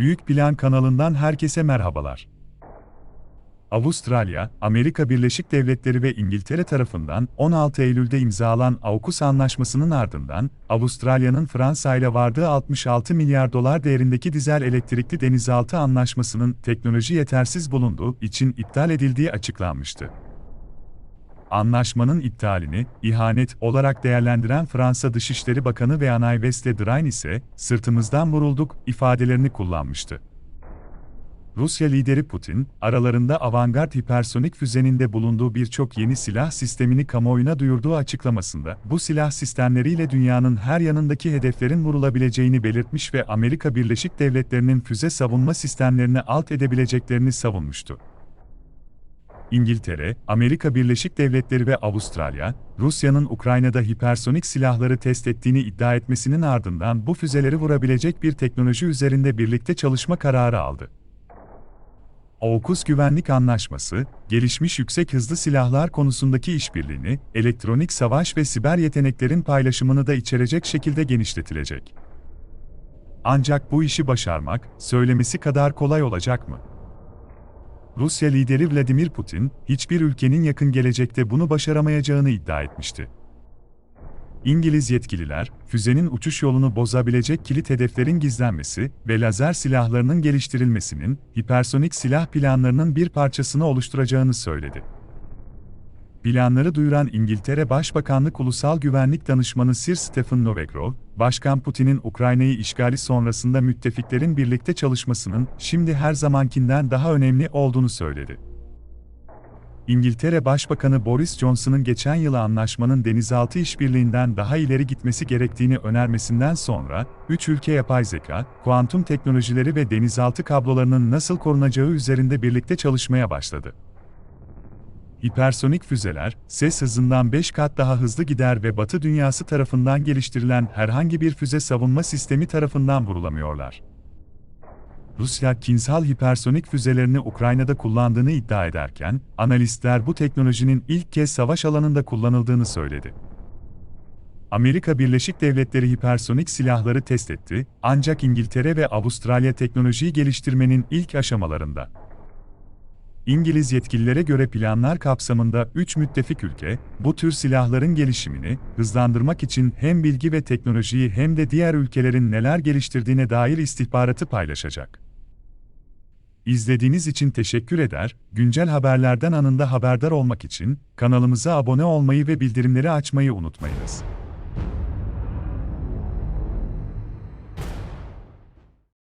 Büyük Plan kanalından herkese merhabalar. Avustralya, Amerika Birleşik Devletleri ve İngiltere tarafından 16 Eylül'de imzalanan AUKUS anlaşmasının ardından, Avustralya'nın Fransa ile vardığı 66 milyar dolar değerindeki dizel elektrikli denizaltı anlaşmasının teknoloji yetersiz bulunduğu için iptal edildiği açıklanmıştı. Anlaşmanın iptalini, ihanet olarak değerlendiren Fransa Dışişleri Bakanı ve Anay Weste Drain ise, sırtımızdan vurulduk ifadelerini kullanmıştı. Rusya lideri Putin, aralarında avantgard hipersonik füzenin de bulunduğu birçok yeni silah sistemini kamuoyuna duyurduğu açıklamasında, bu silah sistemleriyle dünyanın her yanındaki hedeflerin vurulabileceğini belirtmiş ve Amerika Birleşik Devletleri'nin füze savunma sistemlerini alt edebileceklerini savunmuştu. İngiltere, Amerika Birleşik Devletleri ve Avustralya, Rusya'nın Ukrayna'da hipersonik silahları test ettiğini iddia etmesinin ardından bu füzeleri vurabilecek bir teknoloji üzerinde birlikte çalışma kararı aldı. AUKUS Güvenlik Anlaşması, gelişmiş yüksek hızlı silahlar konusundaki işbirliğini, elektronik savaş ve siber yeteneklerin paylaşımını da içerecek şekilde genişletilecek. Ancak bu işi başarmak, söylemesi kadar kolay olacak mı? Rusya lideri Vladimir Putin, hiçbir ülkenin yakın gelecekte bunu başaramayacağını iddia etmişti. İngiliz yetkililer, füzenin uçuş yolunu bozabilecek kilit hedeflerin gizlenmesi ve lazer silahlarının geliştirilmesinin, hipersonik silah planlarının bir parçasını oluşturacağını söyledi. Planları duyuran İngiltere Başbakanlık Ulusal Güvenlik Danışmanı Sir Stephen Novigrov, Başkan Putin'in Ukrayna'yı işgali sonrasında müttefiklerin birlikte çalışmasının şimdi her zamankinden daha önemli olduğunu söyledi. İngiltere Başbakanı Boris Johnson'ın geçen yıl anlaşmanın denizaltı işbirliğinden daha ileri gitmesi gerektiğini önermesinden sonra, üç ülke yapay zeka, kuantum teknolojileri ve denizaltı kablolarının nasıl korunacağı üzerinde birlikte çalışmaya başladı. Hipersonik füzeler, ses hızından 5 kat daha hızlı gider ve Batı dünyası tarafından geliştirilen herhangi bir füze savunma sistemi tarafından vurulamıyorlar. Rusya kinsal hipersonik füzelerini Ukrayna'da kullandığını iddia ederken, analistler bu teknolojinin ilk kez savaş alanında kullanıldığını söyledi. Amerika Birleşik Devletleri hipersonik silahları test etti, ancak İngiltere ve Avustralya teknolojiyi geliştirmenin ilk aşamalarında. İngiliz yetkililere göre planlar kapsamında 3 müttefik ülke, bu tür silahların gelişimini hızlandırmak için hem bilgi ve teknolojiyi hem de diğer ülkelerin neler geliştirdiğine dair istihbaratı paylaşacak. İzlediğiniz için teşekkür eder, güncel haberlerden anında haberdar olmak için kanalımıza abone olmayı ve bildirimleri açmayı unutmayınız.